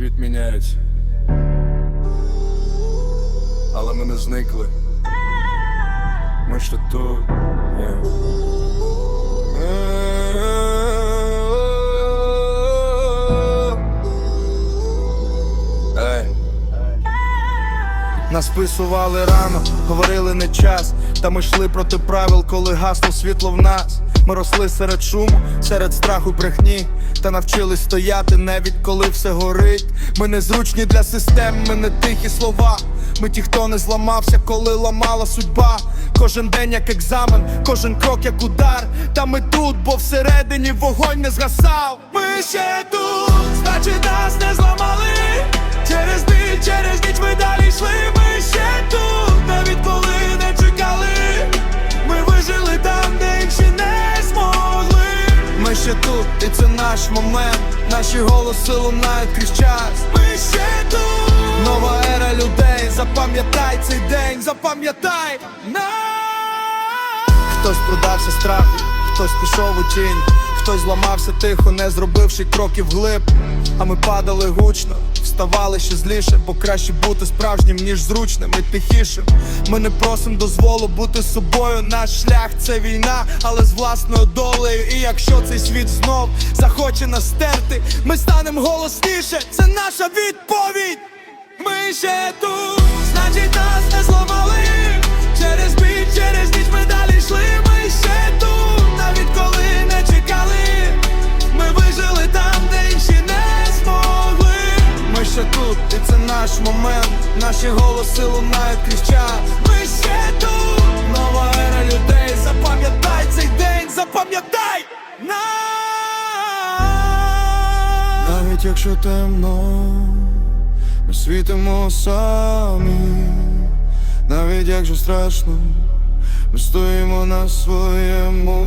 Світ міняється. Але ми не зникли. Ми ще тут. Є. Нас списували рано, говорили не час, та ми йшли проти правил, коли гасло світло в нас. Ми росли серед шуму, серед страху брехні, та навчились стояти навіть коли все горить. Ми незручні для систем, ми не тихі слова. Ми ті, хто не зламався, коли ламала судьба. Кожен день як екзамен, кожен крок як удар. Та ми тут, бо всередині вогонь не згасав. Ми ще тут, значить нас не зламали. Наш момент. Наші голоси лунають крізь час. Ми ще тут, нова ера людей. Запам'ятай цей день, запам'ятай нас. Хтось продався страху, хтось пішов у тінь, хтось зламався тихо, не зробивши кроків вглиб. А ми падали гучно, вставали ще зліше, бо краще бути справжнім, ніж зручним і тихішим. Ми не просимо дозволу бути собою. Наш шлях це війна, але з власною долею. І якщо цей світ знов захоче нас стерти, ми станемо голосніше. Це наша відповідь. Ми ще тут, значить нас не зламали. Наш момент. Наші голоси лунають крізь. Ми ще тут, нова ера людей. Запам'ятай цей день, запам'ятай нас. Навіть якщо темно. Ми світимо самі, навіть якщо страшно, ми стоїмо на своєму.